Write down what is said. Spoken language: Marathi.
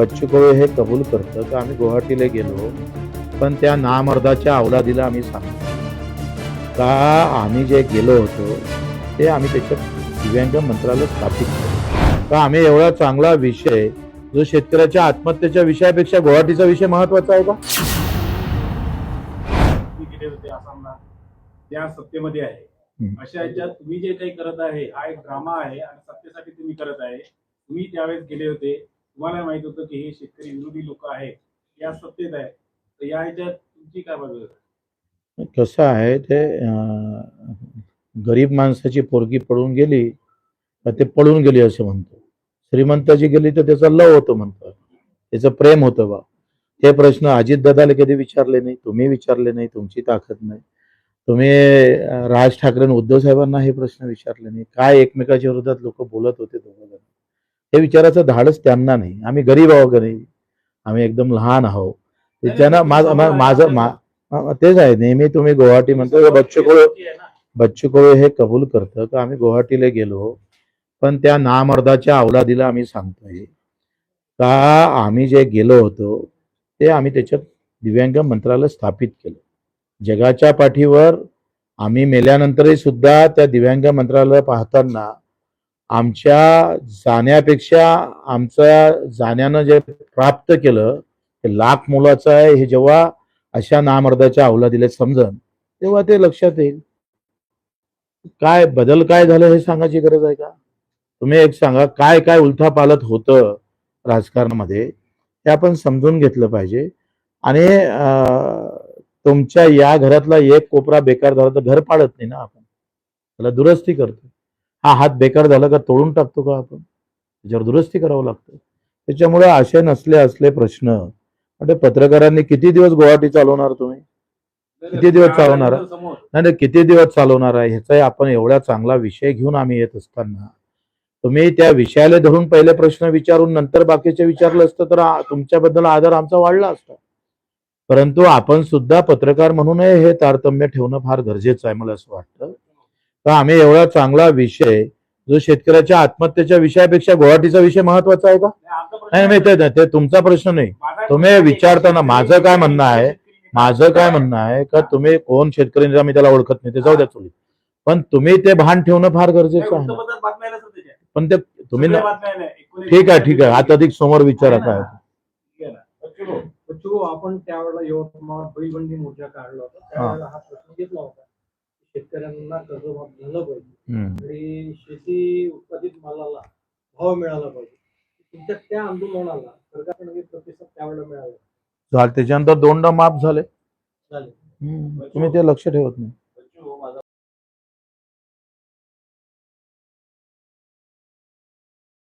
बच्चू हे कबूल करतं की? आम्ही गुवाहाटीला गेलो पण त्या नामर्दाच्या अवलादीला आम्ही सांगतो. का आम्ही जे गेलो होतो ते आम्ही त्याच्यात दिव्यांग मंत्रालय स्थापित केलं. का आम्ही एवढा चांगला विषय जो शेतकऱ्याच्या आत्महत्येच्या विषयापेक्षा गुवाहाटीचा विषय महत्त्वाचा आहे का? त्या सत्तेमध्ये आहे. अशा याच्यात तुम्ही जे काही करत आहे हा एक ड्रामा आहे आणि सत्तेसाठी तुम्ही करत आहे. तुम्ही त्यावेळेस गेले होते. तुम्हाला माहीत होतं की हे शेतकरी विरोधी लोक आहेत. या सत्तेत आहे तर या ह्याच्यात तुमची काय बाजू आहे? कसं आहे ते गरीब माणसाची पोरगी पळून गेली ते पळून गेली असं म्हणतो. श्रीमंताची गेली तर त्याचा लव होतो म्हणतो. त्याचं प्रेम होतं बा. हे प्रश्न अजित दादाला कधी विचारले नाही तुम्ही विचारले नाही तुमची ताकद नाही. तुम्ही राज ठाकरे उद्धव साहेबांना हे प्रश्न विचारले नाही. काय एकमेकाच्या विरोधात लोक बोलत होते दोघं जण? हे विचाराचं धाडच त्यांना नाही. आम्ही गरीब आहोत गरीब. आम्ही एकदम लहान आहोत. त्याच्यानं माझं माझं मा- तेच आहे. नेहमी तुम्ही गुवाहाटी म्हणतो बच्चू आहे ना. बच्चू हे कबूल करतं का? आम्ही गुवाहाटीला गेलो पण त्या नामर्दाच्या अवलादीला आम्ही सांगतोय का? आम्ही जे गेलो होतो ते आम्ही त्याच्यात दिव्यांग मंत्रालय स्थापित केलं. जगाच्या पाठीवर आम्ही मेल्यानंतरही सुद्धा त्या दिव्यांग मंत्रालय पाहताना आमच्या जाण्यापेक्षा आमच्या जाण्यानं जे प्राप्त केलं ते लाख मोलाचं आहे हे जेव्हा अशा नामर्दाच्या अवलादीला समजन तेव्हा ते लक्षात येईल. काय बदल काय झालं हे सांगायची गरज आहे का? तुम्ही एक सांगा काय काय उलथापालत होतं राजकारणामध्ये हे आपण समजून घेतलं पाहिजे. आणि तुमच्या या घरातला एक कोपरा बेकार झाला तर घर पाडत नाही ना आपण. त्याला दुरुस्ती करतो हा हात बेकार झाला का तोडून टाकतो का आपण? त्याच्यावर दुरुस्ती करावं लागतं. त्याच्यामुळे असे नसले असले प्रश्न म्हणजे पत्रकारांनी किती दिवस गुवाहाटी चालवणार तुम्ही? किती दिवस चालवणार? नाही किती दिवस चालवणार आहे? ह्याचा आपण एवढा चांगला विषय घेऊन आम्ही येत असताना तुम्ही त्या विषयाला धरून पहिले प्रश्न विचारून नंतर बाकीचे विचारलं असतं तर तुमच्याबद्दल आदर आमचा वाढला असता. परंतु आपण सुद्धा पत्रकार म्हणून हे तारतम्य ठेवणं फार गरजेचं आहे मला असं वाटतं. तर आम्ही एवढा चांगला विषय जो शेतकऱ्याच्या आत्महत्येच्या विषयापेक्षा गुवाहाटीचा विषय महत्त्वाचा आहे का? नाही नाही ते- ते तुमचा प्रश्न नाही. तुम्ही प्रश्न विचारताना. माझं काय म्हणणं आहे, माझं काय म्हणणं आहे का तुम्ही कोण शेतकरी मी त्याला ओळखत नाही ते जाऊ द्या चुलीत पण तुम्ही ते भान ठेवणं फार गरजेचं आहे. पण ते तुम्ही ठीक आहे ठीक आहे. आता अधिक समोर विचारा काय ठीक आहे आपण त्यावेळेला यवतमाळ बैलबंडी मोर्चा काढला होता. त्यावेळेला हा प्रश्न घेतला होता. शेतकऱ्यांना कर्जमाफ झालं पाहिजे. आणि शेती उत्पादित मालाला भाव मिळाला पाहिजे. तुमच्या त्या आंदोलनाला सरकारकडे प्रतिसाद त्यावेळेला मिळाला. झालं त्याच्यानंतर दोनदा माफ झाले. झाले. तुम्ही ते लक्ष ठेवत नाही.